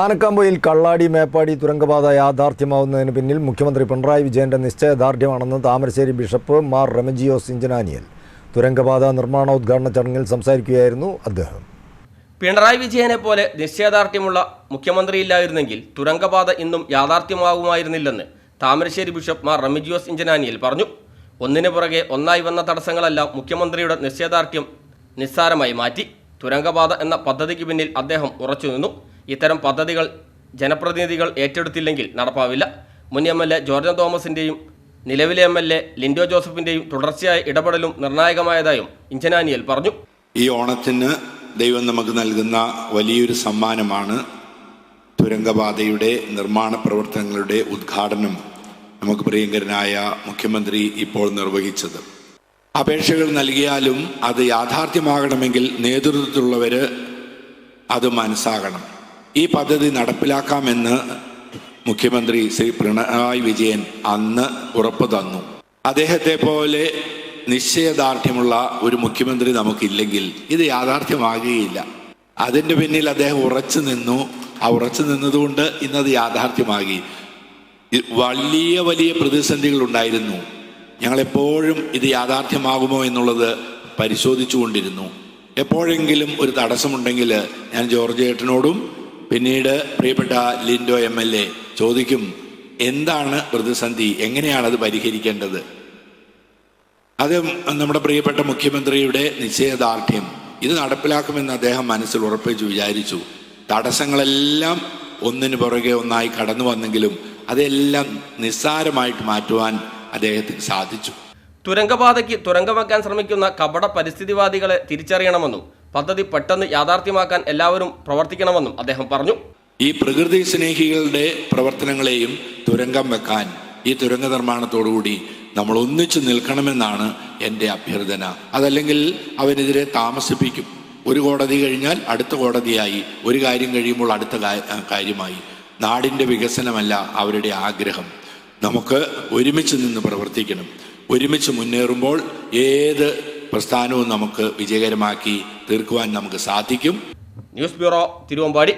ആനക്കാമ്പൊയിൽ കള്ളാടി മേപ്പാടി തുരങ്കപാത യാഥാർത്ഥ്യമാവുന്നതിന് പിന്നിൽ മുഖ്യമന്ത്രി പിണറായി വിജയന്റെ നിശ്ചയദാർഢ്യമാണെന്ന് താമരശ്ശേരി ബിഷപ്പ് മാർ റെമജിയോസ് ഇഞ്ചനാനിയൽ. തുരങ്കപാത നിർമ്മാണോദ്ഘാടന ചടങ്ങിൽ സംസാരിക്കുകയായിരുന്നു അദ്ദേഹം. പിണറായി വിജയനെ പോലെ നിശ്ചയദാർഢ്യമുള്ള മുഖ്യമന്ത്രിയില്ലായിരുന്നെങ്കിൽ തുരങ്കപാത ഇന്നും യാഥാർത്ഥ്യമാകുമായിരുന്നില്ലെന്ന് താമരശ്ശേരി ബിഷപ്പ് മാർ റമജിയോസ് ഇഞ്ചനാനിയൽ പറഞ്ഞു. ഒന്നിനു പുറകെ ഒന്നായി വന്ന തടസ്സങ്ങളെല്ലാം മുഖ്യമന്ത്രിയുടെ നിശ്ചയദാർഢ്യം നിസ്സാരമായി മാറ്റി. തുരങ്കപാത എന്ന പദ്ധതിക്ക് പിന്നിൽ അദ്ദേഹം ഉറച്ചുനിന്നു. ഇത്തരം പദ്ധതികൾ ജനപ്രതിനിധികൾ ഏറ്റെടുത്തില്ലെങ്കിൽ നടപ്പാവില്ല. മുൻ എം എൽ എ ജോർജൻ തോമസിന്റെയും നിലവിലെ എം എൽ എ ലിൻഡോ ജോസഫിന്റെയും തുടർച്ചയായ ഇടപെടലും നിർണായകമായതായും ഇഞ്ചനാനിയൽ പറഞ്ഞു. ഈ ഓണത്തിന് ദൈവം നമുക്ക് നൽകുന്ന വലിയൊരു സമ്മാനമാണ് തുരങ്കപാതയുടെ നിർമ്മാണ പ്രവർത്തനങ്ങളുടെ ഉദ്ഘാടനം നമുക്ക് പ്രിയങ്കരനായ മുഖ്യമന്ത്രി ഇപ്പോൾ നിർവഹിച്ചത്. അപേക്ഷകൾ നൽകിയാലും അത് യാഥാർത്ഥ്യമാകണമെങ്കിൽ നേതൃത്വത്തിലുള്ളവർ അത് മനസ്സാകണം. ഈ പദ്ധതി നടപ്പിലാക്കാമെന്ന് മുഖ്യമന്ത്രി ശ്രീ പിണറായി വിജയൻ അന്ന് ഉറപ്പു തന്നു. അദ്ദേഹത്തെ പോലെ നിശ്ചയദാർഢ്യമുള്ള ഒരു മുഖ്യമന്ത്രി നമുക്കില്ലെങ്കിൽ ഇത് യാഥാർത്ഥ്യമാകുകയില്ല. അതിന്റെ പിന്നിൽ അദ്ദേഹം ഉറച്ചു നിന്നു. ആ ഉറച്ചു നിന്നതുകൊണ്ട് ഇന്നത് യാഥാർത്ഥ്യമാകി. വലിയ വലിയ പ്രതിസന്ധികൾ ഉണ്ടായിരുന്നു ഞങ്ങളെപ്പോഴും ഇത് യാഥാർത്ഥ്യമാകുമോ എന്നുള്ളത് പരിശോധിച്ചുകൊണ്ടിരുന്നു. എപ്പോഴെങ്കിലും ഒരു തടസ്സമുണ്ടെങ്കിൽ ഞാൻ ജോർജ് ഏട്ടനോടും പിന്നീട് പ്രിയപ്പെട്ട ലിൻഡോ എം എൽ എ ചോദിക്കും എന്താണ് പ്രതിസന്ധി? എങ്ങനെയാണ് അത് പരിഹരിക്കേണ്ടത്? അത് നമ്മുടെ പ്രിയപ്പെട്ട മുഖ്യമന്ത്രിയുടെ നിശ്ചയദാർഢ്യം. ഇത് നടപ്പിലാക്കുമെന്ന് അദ്ദേഹം മനസ്സിൽ ഉറപ്പിച്ചു വിചാരിച്ചു. തടസ്സങ്ങളെല്ലാം ഒന്നിനു പുറകെ ഒന്നായി കടന്നു വന്നെങ്കിലും അതെല്ലാം നിസ്സാരമായിട്ട് മാറ്റുവാൻ അദ്ദേഹത്തിന് സാധിച്ചു. തുരങ്കപാതയ്ക്ക് തുരങ്കം വെക്കാൻ ശ്രമിക്കുന്ന കപട പരിസ്ഥിതിവാദികളെ തിരിച്ചറിയണമെന്നും പദ്ധതി പെട്ടെന്ന് യാഥാർത്ഥ്യമാക്കാൻ എല്ലാവരും പ്രവർത്തിക്കണമെന്നും അദ്ദേഹം പറഞ്ഞു. ഈ പ്രകൃതി സ്നേഹികളുടെ പ്രവർത്തനങ്ങളെയും തുരങ്കം വെക്കാൻ ഈ തുരങ്ക നിർമ്മാണത്തോടുകൂടി നമ്മൾ ഒന്നിച്ചു നിൽക്കണമെന്നാണ് എന്റെ അഭ്യർത്ഥന. അതല്ലെങ്കിൽ അവനെതിരെ താമസിപ്പിക്കും. ഒരു കോടതി കഴിഞ്ഞാൽ അടുത്ത കോടതിയായി ഒരു കാര്യം കഴിയുമ്പോൾ അടുത്ത കാര്യമായി. നാടിന്റെ വികസനമല്ല അവരുടെ ആഗ്രഹം. നമുക്ക് ഒരുമിച്ച് നിന്ന് പ്രവർത്തിക്കണം. ഒരുമിച്ച് മുന്നേറുമ്പോൾ ഏത് പ്രസ്ഥാനവും നമുക്ക് വിജയകരമാക്കി തീർക്കുവാൻ നമുക്ക് സാധിക്കും. News bureau Thiruvambady.